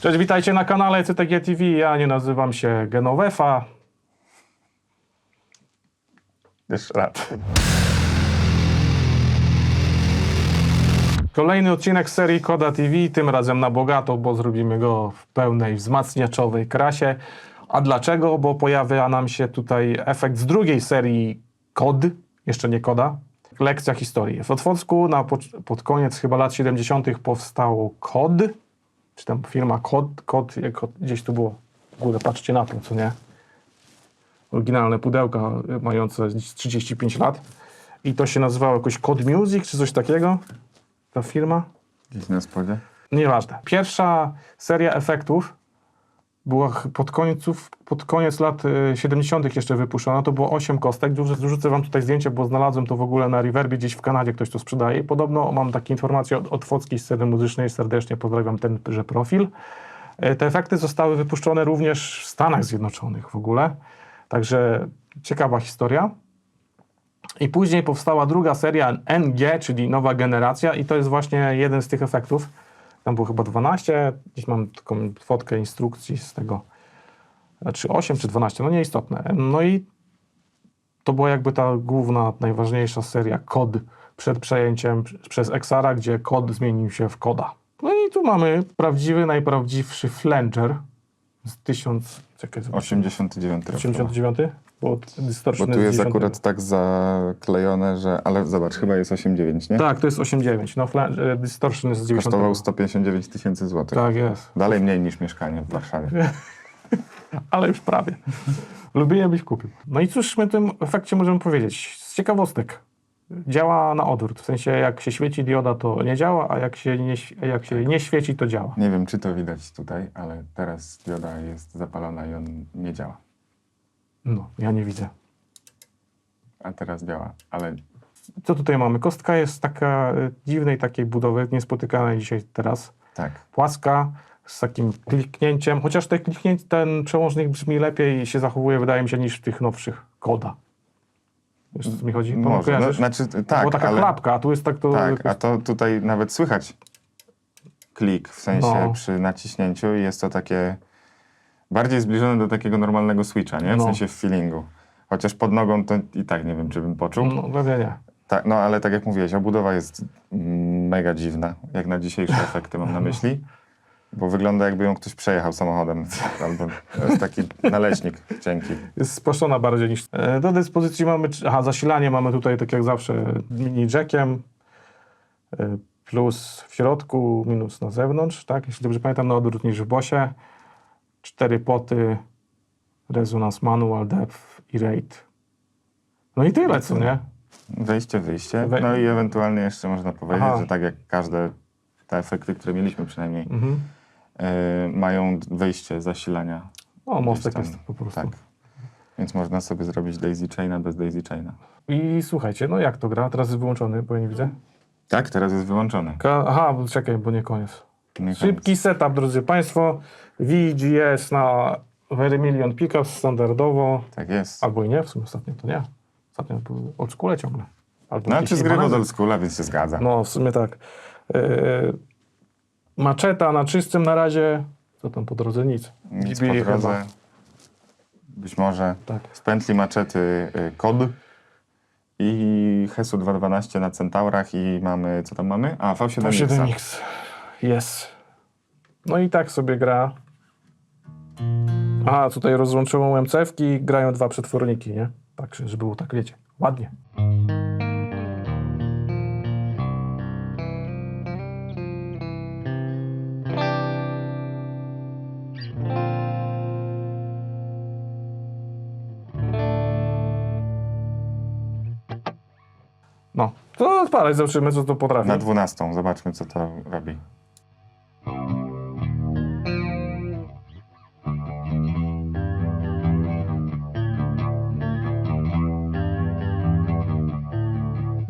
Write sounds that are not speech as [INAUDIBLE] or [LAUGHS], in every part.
Cześć, witajcie na kanale CTG TV. Ja nie nazywam się Genovefa. Jeszcze raz. Kolejny odcinek serii Koda TV, tym razem na bogato, bo zrobimy go w pełnej wzmacniaczowej krasie. A dlaczego? Bo pojawia nam się tutaj efekt z drugiej serii Kod, jeszcze nie Koda, lekcja historii. W Otwocku na, poc- pod koniec chyba lat 70. powstało Kod, czy tam firma Kod, Kod, jak gdzieś tu było. W ogóle patrzcie na to, co nie? Oryginalne pudełka mające dziś 35 lat. I to się nazywało jakoś Kod Music, czy coś takiego? Ta firma? Gdzieś na spodzie. Nieważne. Pierwsza seria efektów była pod, końców, pod koniec lat y, 70. jeszcze wypuszczona. To było 8 kostek. Wrzucę, wam tutaj zdjęcie, bo znalazłem to w ogóle na Reverbie, gdzieś w Kanadzie ktoś to sprzedaje. Podobno mam takie informacje od, od Fockiej sceny muzycznej. Serdecznie pozdrawiam tenże profil. Y, Te efekty zostały wypuszczone również w Stanach Zjednoczonych w ogóle. Także ciekawa historia. I później powstała druga seria NG, czyli nowa generacja, i to jest właśnie jeden z tych efektów. Tam było chyba 12, gdzieś mam taką fotkę instrukcji z tego, czy 8, czy 12, no nieistotne. No i to była jakby ta główna, najważniejsza seria kod przed przejęciem przez Exara, gdzie kod zmienił się w koda. No i tu mamy prawdziwy, najprawdziwszy flanger z 1000, czekaj, zobaczmy. 89 rok. 89? Bo Bo tu jest 90. akurat tak zaklejone, że... Ale zobacz, chyba jest 8,9, nie? Tak, to jest 8,9. No, fla- e, Distortion jest z 90. Kosztował 159 tysięcy złotych. Tak jest. Dalej mniej niż mieszkanie w Warszawie. [LAUGHS] Ale już prawie. Lubię, byś kupił. No i cóż my tym efekcie możemy powiedzieć? Z ciekawostek. Działa na odwrót. W sensie jak się świeci dioda, to nie działa, a jak się nie, jak się nie świeci, to działa. Nie wiem, czy to widać tutaj, ale teraz dioda jest zapalona i on nie działa. No, ja nie widzę. A teraz działa, ale Co tutaj mamy? Kostka jest taka e, dziwnej takiej budowy, niespotykanej dzisiaj teraz. tak. Płaska, z takim kliknięciem, chociaż te kliknięcie, ten przełącznik brzmi lepiej i się zachowuje, wydaje mi się, niż w tych nowszych koda. Wiesz, co mi chodzi? To Może. No, znaczy, tak, taka ale... klapka, a tu jest tak to... Tak, a to tutaj nawet słychać klik, w sensie No. przy naciśnięciu i jest to takie bardziej zbliżone do takiego normalnego switcha, nie? W No. sensie w feelingu. Chociaż pod nogą to i tak nie wiem, czy bym poczuł. No, pewnie nie. Tak, no ale tak jak mówiłeś, obudowa jest mega dziwna, jak na dzisiejsze [LAUGHS] efekty mam na myśli, bo wygląda jakby ją ktoś przejechał samochodem, [LAUGHS] albo taki naleśnik cienki. Jest spłaszczona bardziej niż... E, Do dyspozycji mamy... Aha, zasilanie mamy tutaj, tak jak zawsze, mini jackiem, e, plus w środku, minus na zewnątrz, tak? Jeśli dobrze pamiętam, na odwrót niż w bosie. Cztery poty, resonance manual, depth i rate. No i tyle, co nie? Wejście, wyjście, no i ewentualnie jeszcze można powiedzieć, Aha. że tak jak każde te efekty, które mieliśmy przynajmniej, Mhm. e, mają wejście zasilania. O, mostek Gdzieś tam, jest po prostu. Tak. Więc można sobie zrobić daisy chaina bez daisy chaina. I słuchajcie, no jak to gra? Teraz jest wyłączony, bo ja nie widzę. Tak, teraz jest wyłączony. Ka- Aha, bo czekaj, bo nie koniec. Szybki setup, drodzy Państwo. VGS na Vermilion Pickup standardowo. Tak jest. Albo i nie, w sumie ostatnio to nie. Ostatnio był oldschoole ciągle. Albo no, czy zgrywa do więc się zgadza. No, w sumie tak. Yy, maczeta na czystym na razie. Co tam po drodze? Nic. Nic po drodze. Być może tak. z pętli maczety yy, kod i HESU 212 na Centaurach i mamy, co tam mamy? A, V7X. V7X. Jest. No i tak sobie gra. Aha, tutaj rozłączyłem MCF-ki, grają dwa przetworniki, nie? Tak, żeby było tak, wiecie, ładnie. No, to odpalaj, zobaczymy, co to potrafi. Na 12. Zobaczmy, co to robi.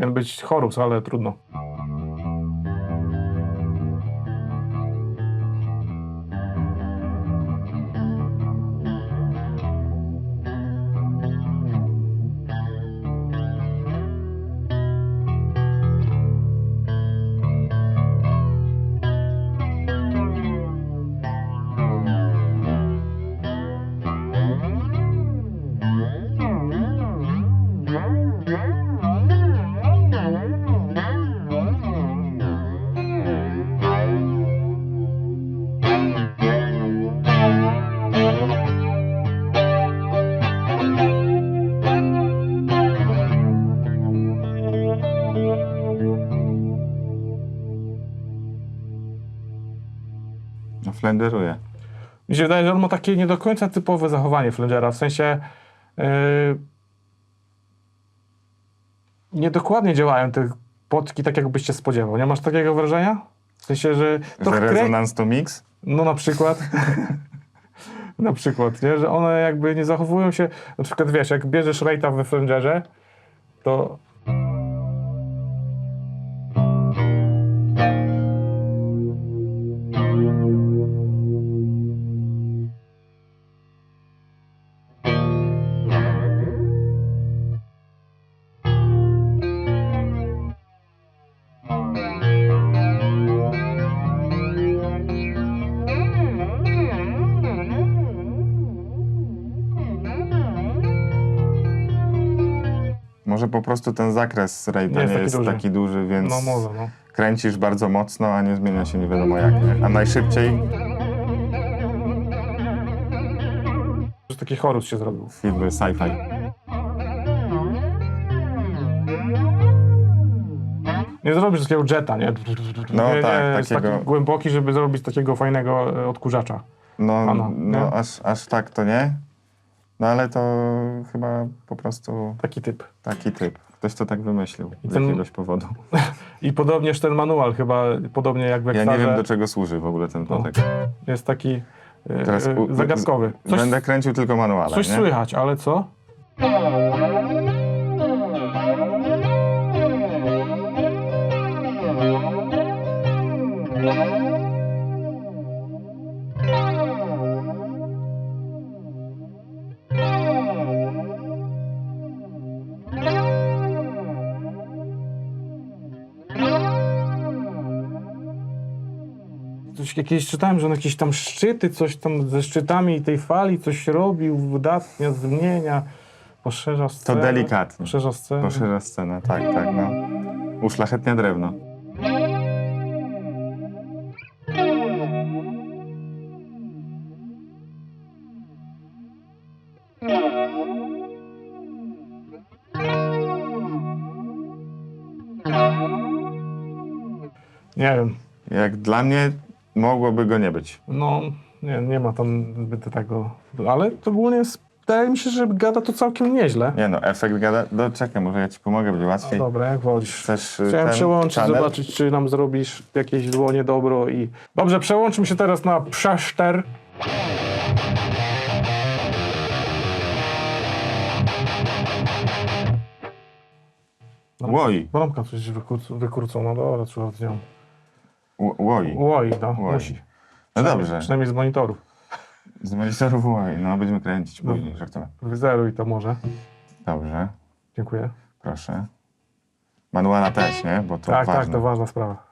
Miał być Horus, ale trudno. No, flenderuje. Mi się wydaje, że on ma takie nie do końca typowe zachowanie Flangera, w sensie yy, niedokładnie działają te potki tak, jakbyś się spodziewał. Nie masz takiego wrażenia? W sensie, że Że trochę krę... rezonans to mix? No na przykład. [LAUGHS] na przykład, nie? Że one jakby nie zachowują się. Na przykład wiesz, jak bierzesz rejta we Flangerze, to. Może po prostu ten zakres rejta Nie nie jest jest, taki duży. taki duży, więc No może, no. kręcisz bardzo mocno, a nie zmienia się nie wiadomo jak. Nie? A najszybciej Że taki chorus się zrobił. filmy sci-fi. Nie zrobisz takiego jetta, nie? No nie, tak, nie jest takiego- taki głęboki, żeby zrobić takiego fajnego e, odkurzacza. No, Ano, no aż, aż tak to nie. No ale to chyba po prostu Taki typ. taki typ. Ktoś to tak wymyślił z ten- jakiegoś powodu. [LAUGHS] I podobnież ten manual chyba, podobnie jak w Ja Ekstarze, nie wiem do czego służy w ogóle ten plotek. jest taki e, Teraz e, zagadkowy. Coś, Będę kręcił tylko manuale, coś nie? słychać, ale co? Jakieś czytałem, że on jakieś tam szczyty, coś tam ze szczytami tej fali coś robił, wydatnia, zmienia, poszerza To scenę. delikatnie. Poszerza scenę. Poszerza scenę, tak, tak, no. Uszlachetnia drewno. Nie wiem. Jak dla mnie mogłoby go nie być. No, nie, nie ma tam zbyt tego. Ale to ogólnie jest, wydaje mi się, że gada to całkiem nieźle. Nie no, efekt gada... No czekaj, może ja ci pomogę, będzie No łatwiej. dobra, jak wolisz. Chcesz y, Chciałem ten przełączyć, channel? zobaczyć, czy nam zrobisz jakieś dłonie dobro i... Dobrze, przełączmy się teraz na przeszter. Łoi. Bramka coś wykurc- wykurcona, dobra, trzeba z nią. Łoi. Łoi, no, Łoi. musi. No dobrze. Przynajmniej z monitorów. Z monitorów łoi. No, będziemy kręcić później, żartuję. Wyzeruj to może. Dobrze, Dziękuję. proszę. Manuala też, nie? Bo to tak, ważne. tak, to ważna sprawa.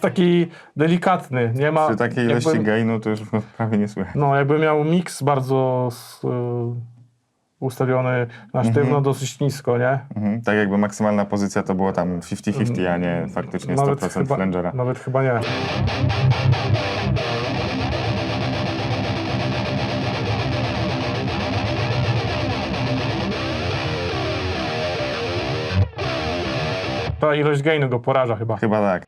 Jest taki delikatny, nie ma... Przy takiej ilości jakby- gainu to już [LAUGHS] prawie nie słychać. No, jakby miał miks bardzo s- y, ustawiony na sztywno, dosyć nisko, nie? Mhm. Tak jakby maksymalna pozycja to było tam 50-50, a nie faktycznie 100% chyba, flangera. nawet chyba nie. Ta ilość gainu go poraża chyba. Chyba tak.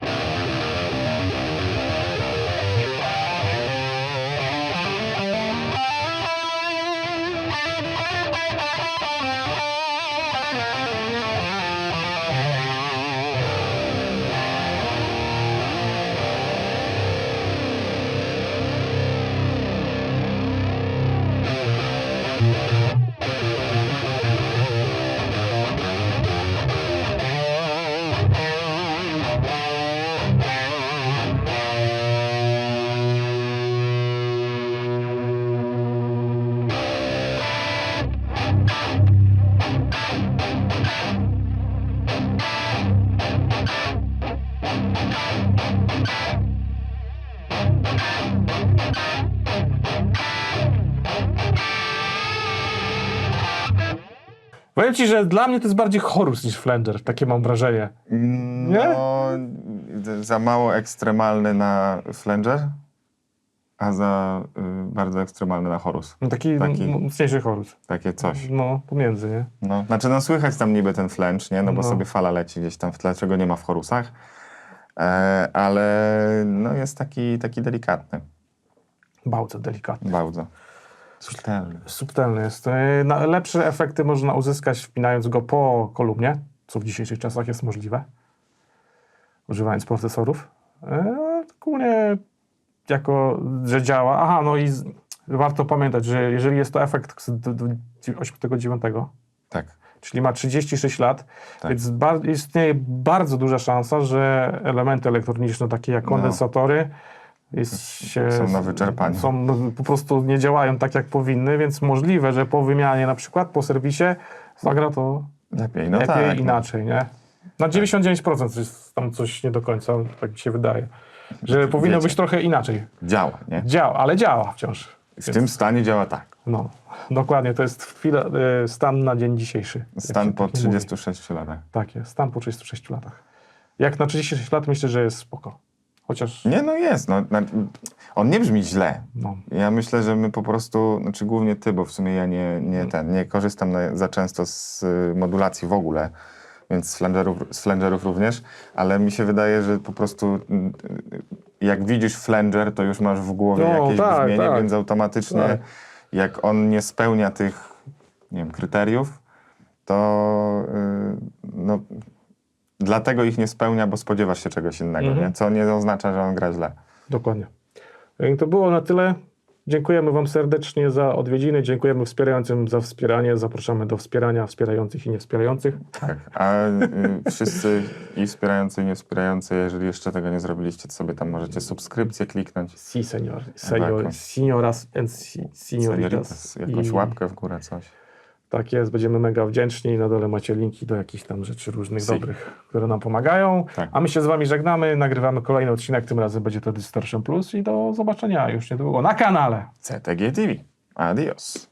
Powiem ci, że dla mnie to jest bardziej Horus niż Flanger, takie mam wrażenie. No, za mało ekstremalny na Flanger, a za y, bardzo ekstremalny na Horus. No Taki, Taki- m- mocniejszy Horus. Takie coś. No, pomiędzy, nie? No, znaczy, no słychać tam niby ten flench, nie? No bo No. sobie fala leci gdzieś tam w tle, czego nie ma w Horusach. E, ale no jest taki, taki delikatny, Bardzo delikatny. bardzo. Subtelny. Subtelny jest. E, Lepsze efekty można uzyskać wpinając go po kolumnie, co w dzisiejszych czasach jest możliwe, używając procesorów. E, Ogólnie jako, że działa. Aha, no i z, warto pamiętać, że jeżeli jest to efekt z d- d- 89, Tak. czyli ma 36 lat, Tak. więc bar- istnieje bardzo duża szansa, że elementy elektroniczne, takie jak No. kondensatory, jest się, Są na wyczerpaniu. Są, no, po prostu nie działają tak, jak powinny, więc możliwe, że po wymianie na przykład, po serwisie, zagra to Lepiej, no lepiej, tak. no. inaczej, nie? Na 99% jest tam coś nie do końca, tak mi się wydaje. Że powinno Wiecie. być trochę inaczej. Działa, nie? Działa, ale działa wciąż. W tym stanie działa tak. No, dokładnie, to jest chwila, e, stan na dzień dzisiejszy. Stan po tak mówi. 36 latach. Tak jest, stan po 36 latach. Jak na 36 lat myślę, że jest spoko. Chociaż, Nie, no jest. No, on nie brzmi źle. no, Ja myślę, że my po prostu, znaczy głównie ty, bo w sumie ja nie, nie, ten, nie korzystam na, za często z y, modulacji w ogóle, więc z flangerów, z flangerów również, ale mi się wydaje, że po prostu y, y, jak widzisz flanger, to już masz w głowie No, jakieś tak, brzmienie, tak. więc automatycznie Tak. jak on nie spełnia tych, nie wiem, kryteriów, to y, no, dlatego ich nie spełnia, bo spodziewasz się czegoś innego, Mhm. nie? co nie oznacza, że on gra źle. dokładnie. E, To było na tyle. Dziękujemy Wam serdecznie za odwiedziny, dziękujemy wspierającym za wspieranie, zapraszamy do wspierania wspierających i niewspierających. Tak, a y, wszyscy i wspierający, i niewspierający, jeżeli jeszcze tego nie zrobiliście, to sobie tam możecie subskrypcję kliknąć. Si, senior, senior, senioras and si, senioritas. Jakąś łapkę w górę, coś. Tak jest, będziemy mega wdzięczni. Na dole macie linki do jakichś tam rzeczy różnych Si. dobrych, które nam pomagają. Tak. A my się z Wami żegnamy, nagrywamy kolejny odcinek, tym razem będzie to Distortion Plus i do zobaczenia już niedługo na kanale. CTG TV. Adios.